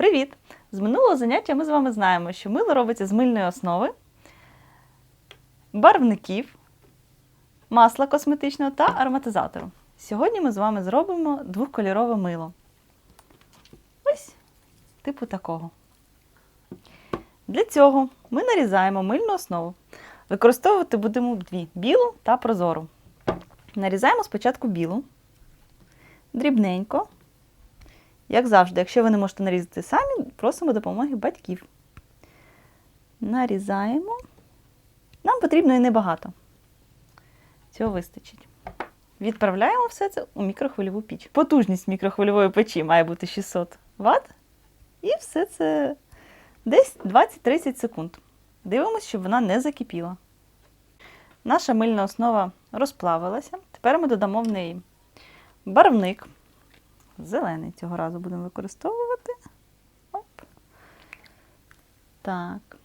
Привіт! З минулого заняття ми з вами знаємо, що мило робиться з мильної основи, барвників, масла косметичного та ароматизатору. Сьогодні ми з вами зробимо двохкольорове мило. Ось типу такого. Для цього ми нарізаємо мильну основу. Використовувати будемо дві білу та прозору. Нарізаємо спочатку білу, дрібненько. Як завжди, якщо ви не можете нарізати самі, просимо допомоги батьків. Нарізаємо. Нам потрібно і небагато. Цього вистачить. Відправляємо все це у мікрохвильову піч. Потужність мікрохвильової печі має бути 600 Вт. І все це десь 20-30 секунд. Дивимося, щоб вона не закипіла. Наша мильна основа розплавилася. Тепер ми додамо в неї барвник. Зелений цього разу будемо використовувати. Оп. Так.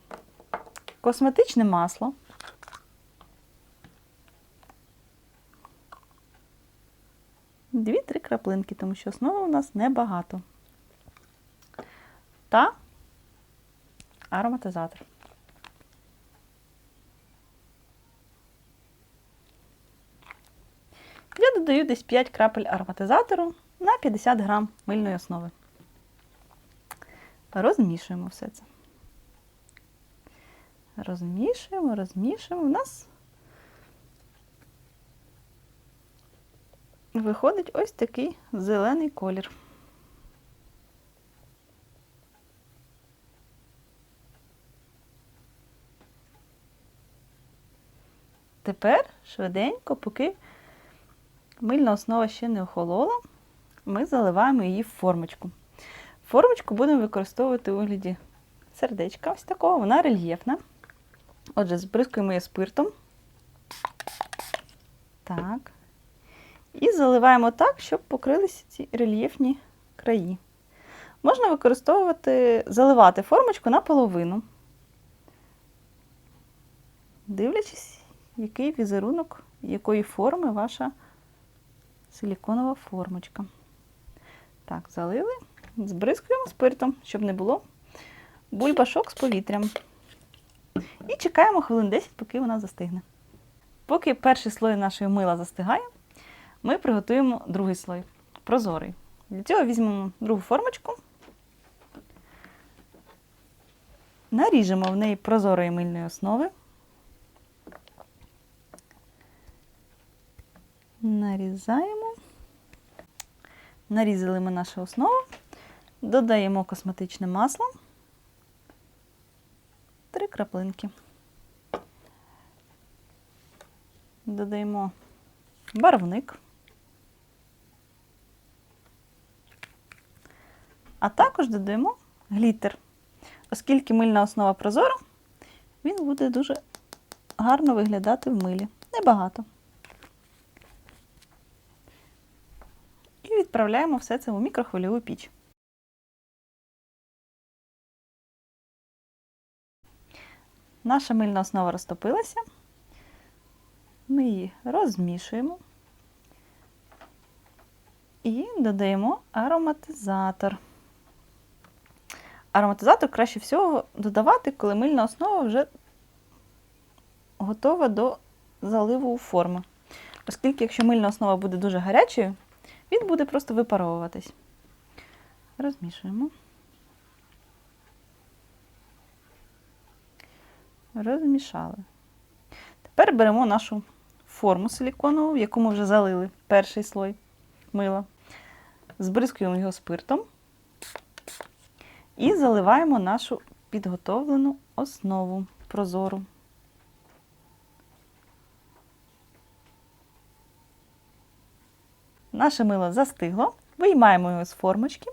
Косметичне масло. Дві-три краплинки, тому що основи у нас небагато. Та ароматизатор. Я додаю десь 5 крапель ароматизатору на 50 грам мильної основи. Розмішуємо все це. Розмішуємо, розмішуємо. У нас виходить ось такий зелений колір. Тепер швиденько, поки мильна основа ще не охолола, ми заливаємо її в формочку. Формочку будемо використовувати у вигляді сердечка, ось такого, вона рельєфна. Отже, збризкуємо її спиртом. Так. І заливаємо так, щоб покрилися ці рельєфні краї. Можна використовувати, заливати формочку наполовину, дивлячись, який візерунок, якої форми ваша силіконова формочка. Так, залили, збризкуємо спиртом, щоб не було бульбашок з повітрям. І чекаємо хвилин 10, поки вона застигне. Поки перший слой нашої мила застигає, ми приготуємо другий слой прозорий. Для цього візьмемо другу формочку, наріжемо в неї прозорої мильної основи. Нарізаємо. Нарізали ми нашу основу, додаємо косметичне масло, три краплинки. Додаємо барвник, а також додаємо глітер. Оскільки мильна основа прозора, він буде дуже гарно виглядати в милі. Небагато. І відправляємо все це у мікрохвильову піч. Наша мильна основа розтопилася. Ми її розмішуємо і додаємо ароматизатор. Ароматизатор краще всього додавати, коли мильна основа вже готова до заливу у форму. Оскільки, якщо мильна основа буде дуже гарячою, він буде просто випаровуватись. Розмішуємо. Розмішали. Тепер беремо нашу форму силіконову, в яку ми вже залили перший слой мила. Збризкуємо його спиртом і заливаємо нашу підготовлену основу прозору. Наше мило застигло. Виймаємо його з формочки.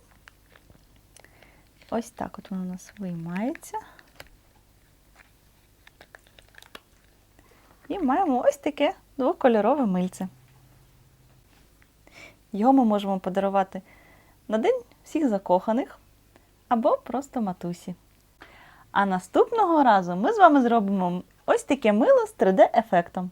Ось так от воно у нас виймається. І маємо ось таке двокольорове мильце. Його ми можемо подарувати на день всіх закоханих або просто матусі. А наступного разу ми з вами зробимо ось таке мило з 3D-ефектом.